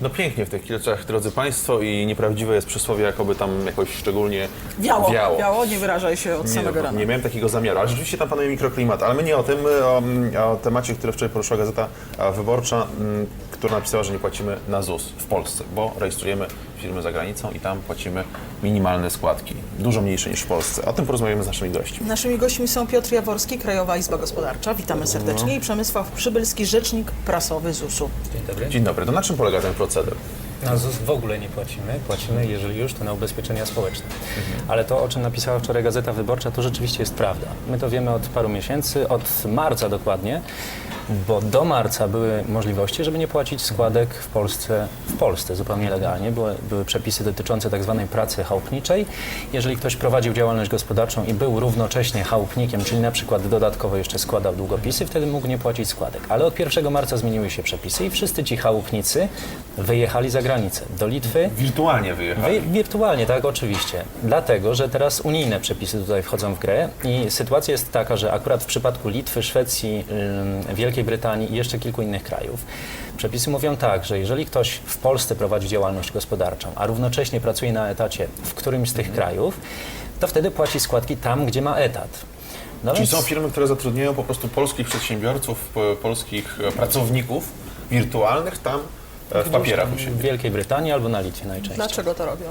No pięknie w tych Kielcach, drodzy Państwo, i nieprawdziwe jest przysłowie, jakoby tam jakoś szczególnie wiało, nie wyrażaj się od Nie, samego rana. nie miałem takiego zamiaru, ale rzeczywiście tam panuje mikroklimat. Ale my nie o tym, my o, o temacie, który wczoraj poruszyła Gazeta Wyborcza, która napisała, że nie płacimy na ZUS w Polsce, bo rejestrujemy firmy za granicą i tam płacimy minimalne składki, dużo mniejsze niż w Polsce. O tym porozmawiamy z naszymi gośćmi. Naszymi gośćmi są Piotr Jaworski, Krajowa Izba Gospodarcza, witamy serdecznie, i Przemysław Przybylski, rzecznik prasowy ZUS-u. Dzień dobry. Dzień dobry, to na czym polega ten proceder? Na ZUS w ogóle nie płacimy. Płacimy, jeżeli już, to na ubezpieczenia społeczne. Ale to, o czym napisała wczoraj Gazeta Wyborcza, to rzeczywiście jest prawda. My to wiemy od paru miesięcy, od marca dokładnie, bo do marca były możliwości, żeby nie płacić składek w Polsce, w Polsce zupełnie legalnie. Były, były przepisy dotyczące tak zwanej pracy chałupniczej. Jeżeli ktoś prowadził działalność gospodarczą i był równocześnie chałupnikiem, czyli na przykład dodatkowo jeszcze składał długopisy, wtedy mógł nie płacić składek. Ale od 1 marca zmieniły się przepisy i wszyscy ci chałupnicy wyjechali za granicę. Do Litwy, Wirtualnie wyjechali. Wy, wirtualnie, tak, oczywiście. Dlatego, że teraz unijne przepisy tutaj wchodzą w grę i sytuacja jest taka, że akurat w przypadku Litwy, Szwecji, Wielkiej Brytanii i jeszcze kilku innych krajów, przepisy mówią tak, że jeżeli ktoś w Polsce prowadzi działalność gospodarczą, a równocześnie pracuje na etacie w którymś z tych krajów, to wtedy płaci składki tam, gdzie ma etat. No Czyli więc- są firmy, które zatrudniają po prostu polskich przedsiębiorców, polskich e, pracowników wirtualnych tam w papierach u siebie. w Wielkiej Brytanii albo na Litwie najczęściej. Dlaczego to robią?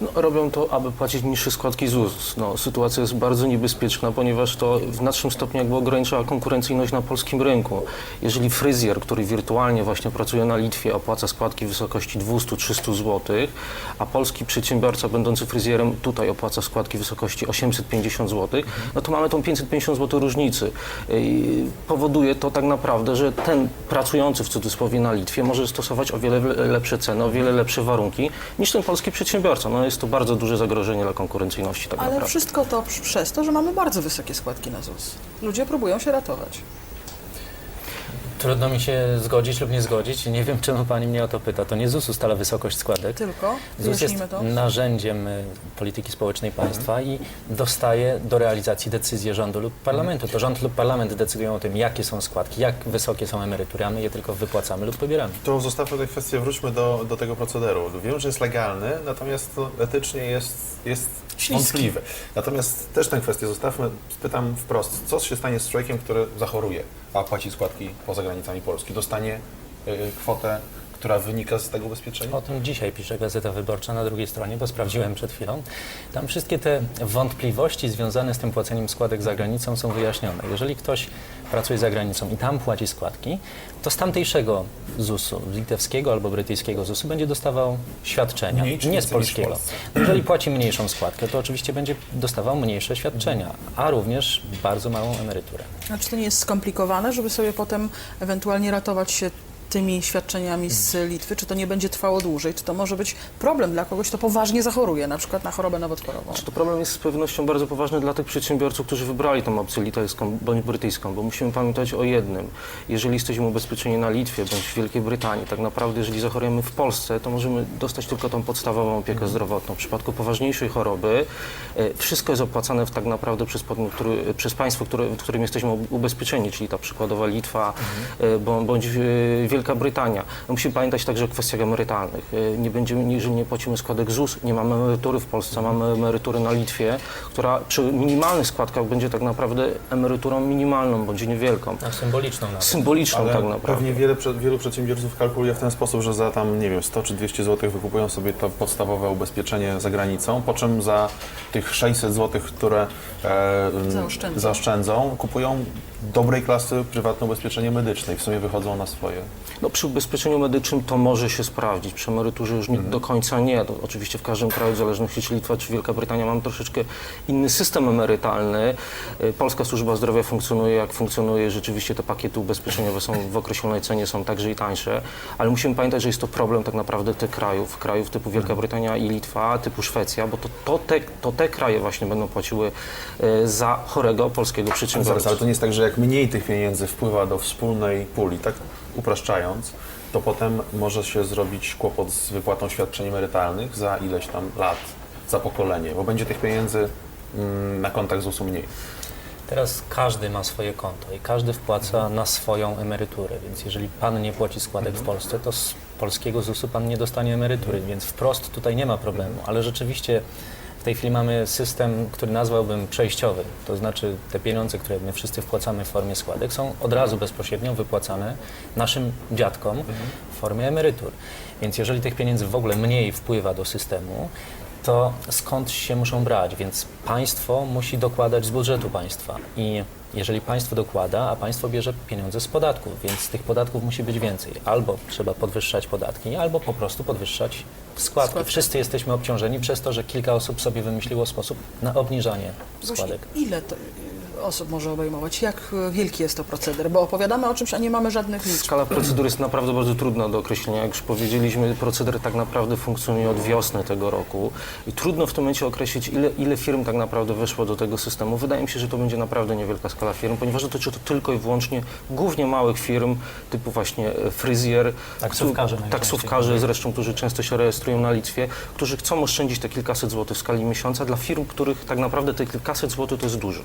No, robią to, aby płacić niższe składki ZUS. No, sytuacja jest bardzo niebezpieczna, ponieważ to w znacznym stopniu jakby ogranicza konkurencyjność na polskim rynku. Jeżeli fryzjer, który wirtualnie właśnie pracuje na Litwie, opłaca składki w wysokości 200-300 zł, a polski przedsiębiorca będący fryzjerem tutaj opłaca składki w wysokości 850 zł, no to mamy tą 550 zł różnicy. I powoduje to tak naprawdę, że ten pracujący w cudzysłowie na Litwie może stosować o wiele lepsze ceny, o wiele lepsze warunki niż ten polski przedsiębiorca. No jest to bardzo duże zagrożenie dla konkurencyjności tak Ale naprawdę. wszystko to przez to, że mamy bardzo wysokie składki na ZUS. Ludzie próbują się ratować. Trudno mi się zgodzić lub nie zgodzić. Nie wiem, czemu pani mnie o to pyta. To nie ZUS ustala wysokość składek. Tylko, ZUS jest to. narzędziem y, polityki społecznej państwa i dostaje do realizacji decyzje rządu lub parlamentu. To rząd lub parlament decydują o tym, jakie są składki, jak wysokie są emerytury, a my je tylko wypłacamy lub pobieramy. To zostawmy tę kwestię, wróćmy do, do tego procederu. Wiem, że jest legalny, natomiast to etycznie jest, jest wątpliwy. Natomiast też tę kwestię zostawmy, spytam wprost, co się stanie z człowiekiem, który zachoruje, a płaci składki poza granicami Polski? Dostanie y, kwotę, która wynika z tego ubezpieczenia? O tym dzisiaj pisze Gazeta Wyborcza na drugiej stronie, bo sprawdziłem przed chwilą. Tam wszystkie te wątpliwości związane z tym płaceniem składek za granicą są wyjaśnione. Jeżeli ktoś pracuje za granicą i tam płaci składki, to z tamtejszego ZUS-u, z litewskiego albo brytyjskiego ZUS-u będzie dostawał świadczenia, Mniej nie z polskiego. Jeżeli płaci mniejszą składkę, to oczywiście będzie dostawał mniejsze świadczenia, a również bardzo małą emeryturę. A czy to nie jest skomplikowane, żeby sobie potem ewentualnie ratować się tymi świadczeniami z Litwy? Czy to nie będzie trwało dłużej? Czy to może być problem dla kogoś, kto poważnie zachoruje, na przykład na chorobę nowotworową? Czy to problem jest z pewnością bardzo poważny dla tych przedsiębiorców, którzy wybrali tą opcję litewską bądź brytyjską, bo musimy pamiętać o jednym. Jeżeli jesteśmy ubezpieczeni na Litwie bądź w Wielkiej Brytanii, tak naprawdę jeżeli zachorujemy w Polsce, to możemy dostać tylko tą podstawową opiekę zdrowotną. W przypadku poważniejszej choroby e, wszystko jest opłacane tak naprawdę przez, podmiot, który, przez państwo, w którym jesteśmy ub- ubezpieczeni, czyli ta przykładowa Litwa e, bą- bądź e, Wielka Brytania. No musimy pamiętać także o kwestiach emerytalnych. E, Nie będziemy, jeżeli nie płacimy składek ZUS, nie mamy emerytury w Polsce, mamy emeryturę na Litwie, która przy minimalnych składkach będzie tak naprawdę emeryturą minimalną, bądź niewielką. A symboliczną nawet. Symboliczną Ale tak naprawdę. pewnie wiele, wielu przedsiębiorców kalkuluje w ten sposób, że za tam, nie wiem, 100 czy 200 zł wykupują sobie to podstawowe ubezpieczenie za granicą, po czym za tych 600 zł, które e, Zaoszczędzą. zaoszczędzą, kupują dobrej klasy prywatne ubezpieczenie medyczne i w sumie wychodzą na swoje. No, przy ubezpieczeniu medycznym to może się sprawdzić, przy emeryturze już nie, do końca nie. To oczywiście w każdym kraju, w zależności czy Litwa, czy Wielka Brytania, mamy troszeczkę inny system emerytalny. Y, Polska Służba Zdrowia funkcjonuje jak funkcjonuje, rzeczywiście te pakiety ubezpieczeniowe są w określonej cenie, są także i tańsze, ale musimy pamiętać, że jest to problem tak naprawdę tych krajów, krajów typu Wielka Brytania i Litwa, typu Szwecja, bo to, to, te, to te kraje właśnie będą płaciły y, za chorego polskiego przedsiębiorcę. Zaraz, ale to nie jest tak, że jak mniej tych pieniędzy wpływa do wspólnej puli, tak upraszczając, to potem może się zrobić kłopot z wypłatą świadczeń emerytalnych za ileś tam lat, za pokolenie, bo będzie tych pieniędzy mm, na kontach ZUS-u mniej. Teraz każdy ma swoje konto i każdy wpłaca na swoją emeryturę, więc jeżeli pan nie płaci składek w Polsce, to z polskiego ZUS-u pan nie dostanie emerytury, więc wprost tutaj nie ma problemu, ale rzeczywiście tej chwili mamy system, który nazwałbym przejściowy, to znaczy te pieniądze, które my wszyscy wpłacamy w formie składek są od razu bezpośrednio wypłacane naszym dziadkom w formie emerytur. Więc jeżeli tych pieniędzy w ogóle mniej wpływa do systemu, to skąd się muszą brać? Więc państwo musi dokładać z budżetu państwa. I jeżeli państwo dokłada, a państwo bierze pieniądze z podatków, więc tych podatków musi być więcej. Albo trzeba podwyższać podatki, albo po prostu podwyższać składki. Składki. Wszyscy jesteśmy obciążeni przez to, że kilka osób sobie wymyśliło sposób na obniżanie Właśnie składek. ile to osób może obejmować? Jak wielki jest to proceder? Bo opowiadamy o czymś, a nie mamy żadnych liczb. Skala procedur jest naprawdę bardzo trudna do określenia. Jak już powiedzieliśmy, proceder tak naprawdę funkcjonuje od wiosny tego roku i trudno w tym momencie określić, ile, ile firm tak naprawdę weszło do tego systemu. Wydaje mi się, że to będzie naprawdę niewielka skala firm, ponieważ dotyczy to tylko i wyłącznie głównie małych firm, typu właśnie e, fryzjer, Taksówkarze taksówkarze zresztą, którzy często się rejestrują na Litwie, którzy chcą oszczędzić te kilkaset złotych w skali miesiąca dla firm, których tak naprawdę te kilkaset złotych to jest dużo. E,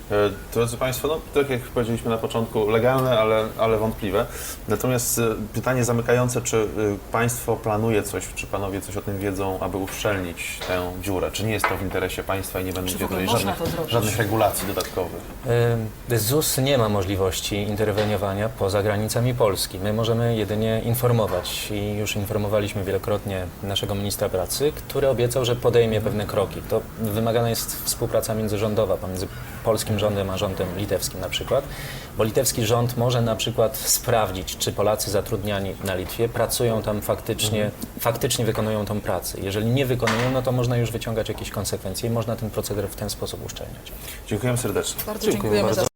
Drodzy Państwo, no, tak jak powiedzieliśmy na początku, legalne, ale, ale wątpliwe. Natomiast e, pytanie zamykające, czy e, Państwo planuje coś, czy Panowie coś o tym wiedzą, aby uszczelnić tę dziurę? Czy nie jest to w interesie Państwa i nie ogóle tutaj żadnych, żadnych regulacji dodatkowych? ZUS nie ma możliwości interweniowania poza granicami Polski. My możemy jedynie informować i już informowaliśmy wielokrotnie naszego ministra pracy, który obiecał, że podejmie pewne kroki. To wymagana jest współpraca międzyrządowa pomiędzy polskim rządem a rządem litewskim na przykład, bo litewski rząd może na przykład sprawdzić, czy Polacy zatrudniani na Litwie pracują tam faktycznie, faktycznie wykonują tą pracę. Jeżeli nie wykonują, no to można już wyciągać jakieś konsekwencje i można ten proceder w ten sposób uszczelniać. Dziękuję serdecznie. Bardzo Dziękuję dziękujemy bardzo.